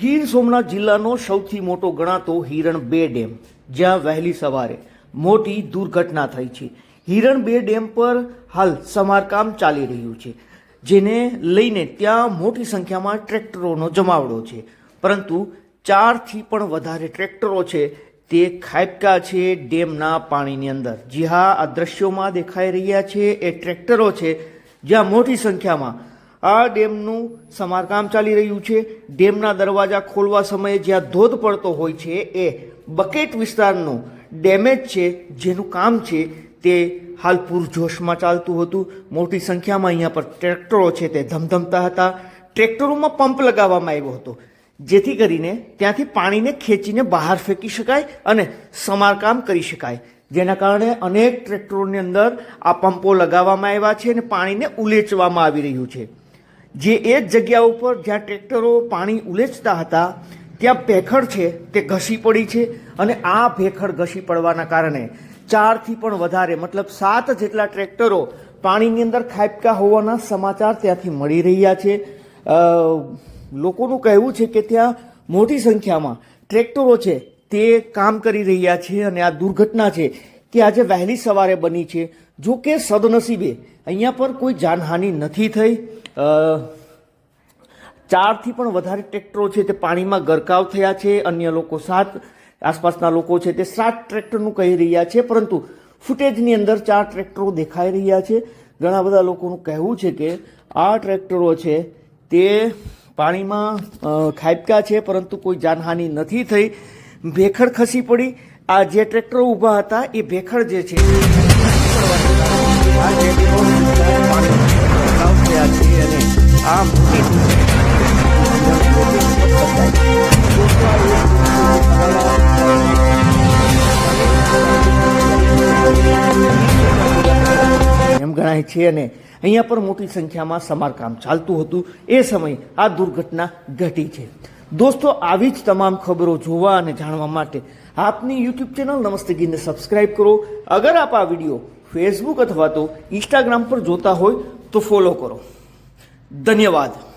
ગીર સોમનાથ જિલ્લાનો સૌથી મોટો ગણાતો હિરણ બે ડેમ, જ્યાં વહેલી સવારે મોટી દુર્ઘટના થઈ છે. હિરણ બે ડેમ પર હાલ સમારકામ ચાલી રહ્યું છે, જેને લઈને ત્યાં મોટી સંખ્યામાં ટ્રેક્ટરોનો જમાવડો છે. પરંતુ ચારથી પણ વધારે ટ્રેક્ટરો છે, તે ખાબકા છે ડેમના પાણીની અંદર. જી હા, આ દ્રશ્યોમાં દેખાઈ રહ્યા છે એ ટ્રેક્ટરો છે, જ્યાં મોટી સંખ્યામાં આ ડેમનું સમારકામ ચાલી રહ્યું છે. ડેમના દરવાજા ખોલવા સમયે જ્યાં ધોધ પડતો હોય છે, એ બકેટ વિસ્તારનું ડેમેજ છે, જેનું કામ છે તે હાલ પૂરજોશમાં ચાલતું હતું. મોટી સંખ્યામાં અહીંયા પર ટ્રેક્ટરો છે તે ધમધમતા હતા. ટ્રેક્ટરોમાં પંપ લગાવવામાં આવ્યો હતો, જેથી કરીને ત્યાંથી પાણીને ખેંચીને બહાર ફેંકી શકાય અને સમારકામ કરી શકાય. જેના કારણે અનેક ટ્રેક્ટરોની અંદર આ પંપો લગાવવામાં આવ્યા છે અને પાણીને ઉલેચવામાં આવી રહ્યું છે. જે એ જ જગ્યા ઉપર જ્યાં ટ્રેક્ટરો પાણી ઉલેચતા હતા, ત્યાં ભેખડ છે, તે ઘસી પડી છે અને આ ભેખડ ઘસી પડવાના કારણે ચારથી પણ વધારે, મતલબ સાત જેટલા ટ્રેક્ટરો પાણીની અંદર ખાબકા હોવાના સમાચાર ત્યાંથી મળી રહ્યા છે. લોકોનું કહેવું છે કે ત્યાં મોટી સંખ્યામાં ટ્રેક્ટરો છે, તે કામ કરી રહ્યા છે અને આ દુર્ઘટના છે. તે આજે વહેલી સવારે બની છે. જો કે સદનસીબે અહીંયા પર કોઈ જાનહાનિ નથી થઈ. ચારથી પણ વધારે ટ્રેક્ટરો છે તે પાણીમાં ગરકાવ થયા છે. અન્ય લોકો સાત, આસપાસના લોકો છે તે સાત ટ્રેક્ટરનું કહી રહ્યા છે. પરંતુ ફૂટેજની અંદર ચાર ટ્રેક્ટરો દેખાઈ રહ્યા છે. ઘણા બધા લોકોનું કહેવું છે કે આ ટ્રેક્ટરો છે તે પાણીમાં ખાબક્યા છે, પરંતુ કોઈ જાનહાનિ નથી થઈ. ભેખડ ખસી પડી. આ જે ટ્રેક્ટરો ઊભા હતા એ ભેખડ જે છે આ એમ ગણાય છે અને અહીંયા પણ મોટી સંખ્યામાં સમારકામ ચાલતું હતું. એ સમયે આ દુર્ઘટના ઘટી છે. દોસ્તો, આવી જ તમામ ખબરો જોવા અને જાણવા માટે આપની યુટ્યુબ ચેનલ નમસ્તે ગીરને સબસ્ક્રાઇબ કરો. અગર આપ આ વીડિયો ફેસબુક અથવા તો ઇન્સ્ટાગ્રામ પર જોતા હોય તો ફોલો કરો. ધન્યવાદ.